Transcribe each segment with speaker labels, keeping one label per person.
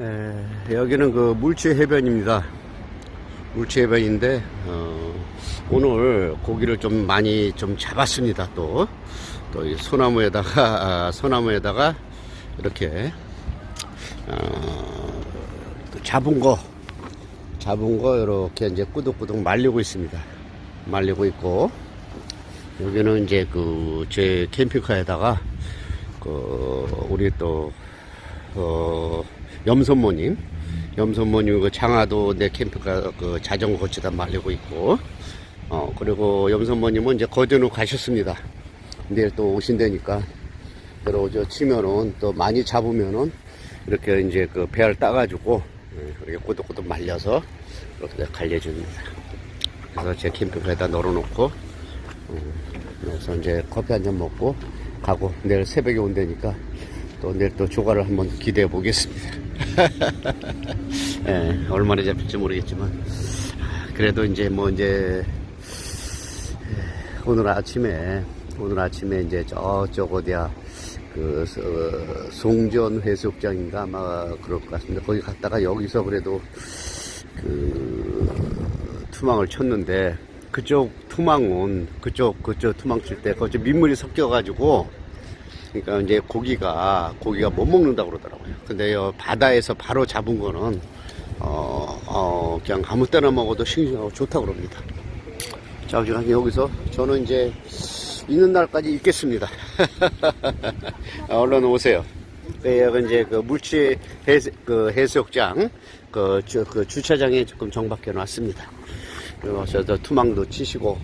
Speaker 1: 에, 여기는 그 물치 해변입니다. 물치 해변인데 어, 오늘 고기를 좀 많이 좀 잡았습니다. 또 또 이 소나무에다가 아, 소나무에다가 이렇게 어, 또 잡은 거 잡은 거 이렇게 이제 꾸덕꾸덕 말리고 있습니다. 말리고 있고 여기는 이제 그 제 캠핑카에다가 그 우리 또 어, 염선모님, 염선모님 그 장화도 내 캠핑카 그 자전거 거치다 말리고 있고, 어, 그리고 염선모님은 이제 거제로 가셨습니다. 내일 또 오신다니까, 들어오죠. 치면은 또 많이 잡으면은 이렇게 이제 그 배알 따가지고, 예, 이렇게 꼬독꼬독 말려서 이렇게 갈려줍니다. 그래서 제 캠핑카에다 널어놓고, 음, 그래서 이제 커피 한 잔 먹고 가고 내일 새벽에 온다니까 또 내일 또 조과를 한번 기대해 보겠습니다. 예, 얼마나 잡힐지 모르겠지만 그래도 이제 뭐 이제 예, 오늘 아침에 오늘 아침에 이제 저쪽 어디야 그 어, 송전 해수욕장인가 아마 그럴 것 같습니다. 거기 갔다가 여기서 그래도 그 투망을 쳤는데 그쪽 투망은 그쪽 그쪽 투망 칠때 거기 민물이 섞여가지고 그러니까 이제 고기가 고기가 못 먹는다 고 그러더라고요. 근데 요 바다에서 바로 잡은 거는 어, 어 그냥 아무 때나 먹어도 싱싱하고 좋다 고 그럽니다. 자, 지금 여기서 저는 이제 있는 날까지 있겠습니다. 얼른 오세요. 네, 여기 이제 그 물치 해수, 그 해수욕장 그, 주, 그 주차장에 조금 정박해 놨습니다. 저도 투망도 치시고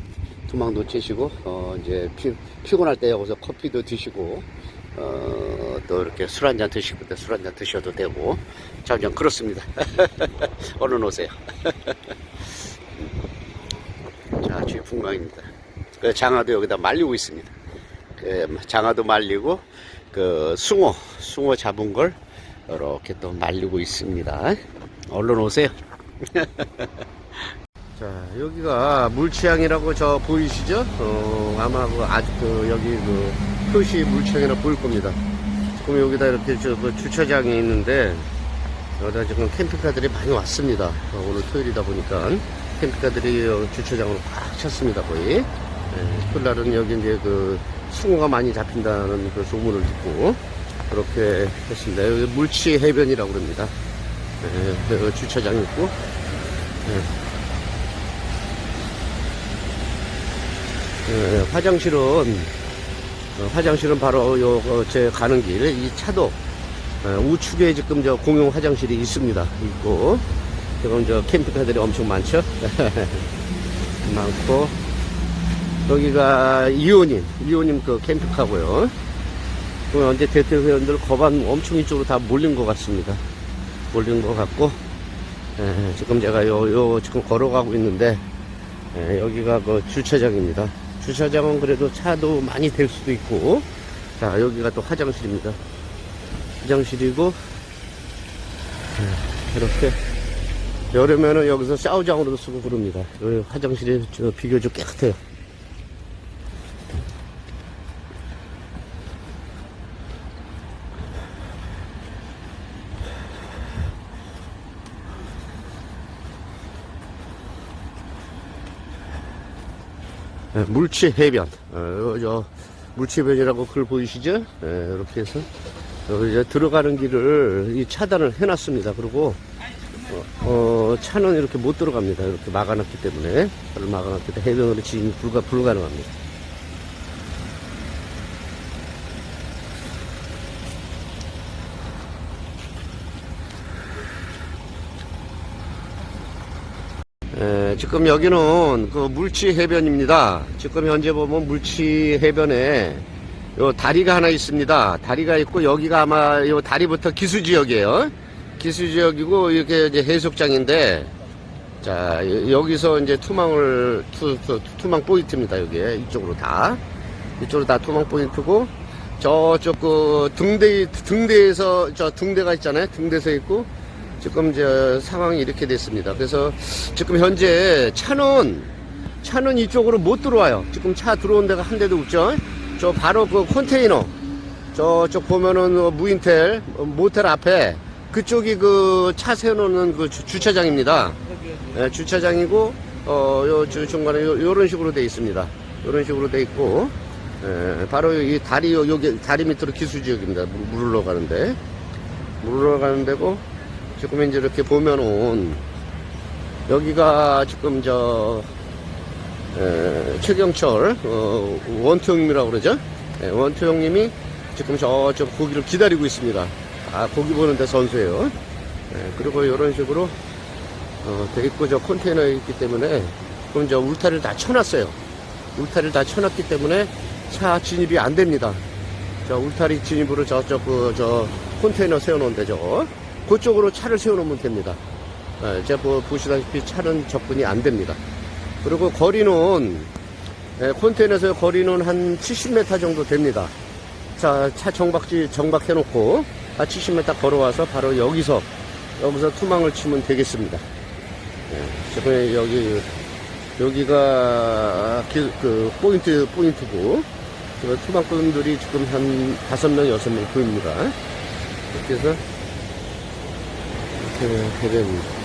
Speaker 1: 투망도 치시고 어 이제 피, 피곤할 때 여기서 커피도 드시고 어 또 이렇게 술 한잔 드시고 술한잔 드셔도 되고 자 그냥 그렇습니다. 얼른 오세요. 자 주풍광입니다. 그 장화도 여기다 말리고 있습니다. 그 장화도 말리고 그 숭어 숭어 잡은 걸 이렇게 또 말리고 있습니다. 얼른 오세요. 자, 여기가 물치항이라고 저 보이시죠? 어, 아마 그 아직 그 여기 그 표시 물치항이라 보일 겁니다. 지금 여기다 이렇게 저그 주차장이 있는데 여기다 지금 캠핑카들이 많이 왔습니다. 어, 오늘 토요일이다 보니까 캠핑카들이 어, 주차장으로 꽉 찼습니다, 거의. 예, 토요일날은 여기 이제 그 숭어가 많이 잡힌다는 그 소문을 듣고 그렇게 했습니다. 여기 물치 해변이라고 그럽니다. 예, 그 주차장 있고. 예. 예, 화장실은 어, 화장실은 바로 요제 가는 길 이 차도 어, 우측에 지금 저 공용 화장실이 있습니다. 있고 지금 저 캠핑카들이 엄청 많죠. 많고 여기가 이호님 이호님 그 캠핑카고요. 그 언제 대표 회원들 거반 엄청 이쪽으로 다 몰린 것 같습니다. 몰린 것 같고 예, 지금 제가 요, 요 지금 걸어가고 있는데 예, 여기가 그 주차장입니다. 주차장은 그래도 차도 많이 될 수도 있고. 자 여기가 또 화장실입니다. 화장실이고 자, 이렇게. 여름에는 여기서 샤워장으로도 쓰고 그럽니다. 화장실이 저 비교적 깨끗해요 물치 해변. 어, 저 물치 해변이라고 글 보이시죠? 예, 이렇게 해서 여기 이제 들어가는 길을 이 차단을 해놨습니다. 그리고 어, 어, 차는 이렇게 못 들어갑니다. 이렇게 막아놨기 때문에 차를 막아놨기 때문에 해변으로 진입 불가 불가능합니다. 에, 지금 여기는 그 물치 해변입니다. 지금 현재 보면 물치 해변에 요 다리가 하나 있습니다. 다리가 있고 여기가 아마 요 다리부터 기수 지역이에요. 기수 지역이고 이렇게 이제 해수욕장인데 자 여- 여기서 이제 투망을 투, 투, 투망 포인트입니다. 여기에 이쪽으로 다 이쪽으로 다 투망 포인트고 저쪽 그 등대 등대에서 저 등대가 있잖아요. 등대서 있고 지금 저 상황이 이렇게 됐습니다. 그래서 지금 현재 차는 차는 이쪽으로 못 들어와요. 지금 차 들어온 데가 한 대도 없죠. 저 바로 그 컨테이너 저쪽 보면은 어, 무인텔 어, 모텔 앞에 그쪽이 그 차 세워놓는 그 주, 차장입니다 예, 주차장이고 어, 요 주- 중간에 요, 요런 식으로 돼 있습니다. 요런 식으로 돼 있고 예, 바로 이 다리 요 여기 다리 밑으로 기수 지역입니다. 물, 물 흘러가는데 물 흘러가는 데고 지금 이제 이렇게 보면은 여기가 지금 저 에, 최경철 어, 원투 형님이라고 그러죠. 예, 원투 형님이 지금 저쪽 고기를 기다리고 있습니다. 아 고기 보는데 선수예요. 예, 그리고 이런 식으로 어, 돼 있고 저 컨테이너에 있기 때문에 그럼 저 울타리를 다 쳐놨어요. 울타리를 다 쳐놨기 때문에 차 진입이 안 됩니다. 저 울타리 진입으로 저쪽 그 저 컨테이너 세워놓은 데죠. 그쪽으로 차를 세워놓으면 됩니다. 예, 제가 보- 보시다시피 차는 접근이 안 됩니다. 그리고 거리는 예, 컨테이너에서 거리는 한 70m 정도 됩니다. 자, 차 정박지 정박해놓고 아 70m 걸어와서 바로 여기서 여기서 투망을 치면 되겠습니다. 예, 지금 여기 여기가 기- 그 포인트 포인트고 그 투망꾼들이 지금 한 다섯 명 여섯 명 보입니다. 이렇게 해서 이렇게 되됩니다